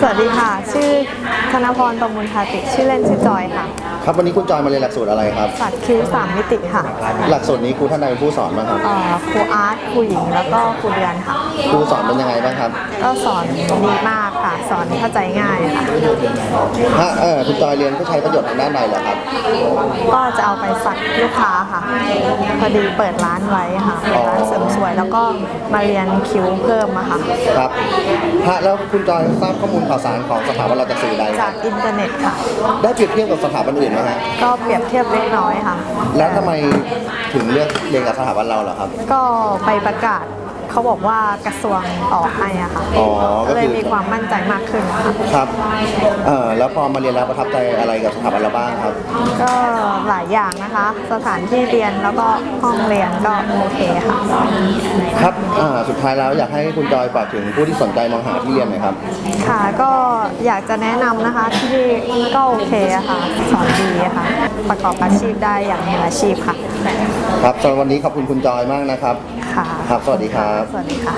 สวัสดีค่ะ ชื่อธนพรประมูลทาติ ชื่อเล่นชื่อจอยค่ะ ครับวันนี้คุณจอยมาเรียนหลักสูตรอะไรครับ สัตว์คิ้วสามมิติค่ะหลักสูตรนี้ครูท่านใดเป็นผู้สอนบ้างครับเอ่อครูอาร์ตครูหญิงแล้วก็ครูเดือนค่ะ ครูสอนเป็นยังไงบ้างครับก็สอนดีมากค่ะ สอนเข้าใจง่ายค่ะ ถ้าเออคุณจอยเรียนก็ใช้ประโยชน์ทางด้านใดเหรอครับก็จะเอาไปสักลูกค้าค่ะ พอดีเปิดร้านไว้ค่ะเปิดร้านเสริมสวย แล้วก็มาเรียนคิ้วเพิ่มอะค่ะ ครับฮะแล้วคุณจอยทราบข้อมูลข่าวสารของสถาบันเราจากสื่อใดคจารักบอินเทอร์เน็ตค่ะ ได้เปรียบเทียบกับสถาบันอื่นไหมฮะก็เปรียบเทียบเล็กน้อยค่ะ แล้วทำไมถึงเลือกเรียนกับสถาบันเราเหรอครับ ก็ไปประกาศเขาบอกว่ากระทรวงออกให้อะค่ะอ๋อก็คือก็เลยมีความมั่นใจมากขึ้นค่ะครับเออแล้วพอมาเรียนแล้วประทับใจอะไรกับสถาบันเราบ้างครับ ก็หลายอย่างนะคะ สถานที่เรียนแล้วก็ห้องเรียนก็โอเคค่ะ ครับอ่าสุดท้ายแล้วอยากให้คุณจอยฝากถึงผู้ที่สนใจมองหาที่เรียนหน่อยครับ ค่ะก็อยากจะแนะนำนะคะที่นี่ก็โอเคอะค่ะ สอนดีอะค่ะ ประกอบอาชีพได้อย่างมืออาชีพค่ะ ครับสำหรับวันนี้ขอบคุณคุณจอยมากนะครับค่ะ ครับ สวัสดีครับ สวัสดีค่ะ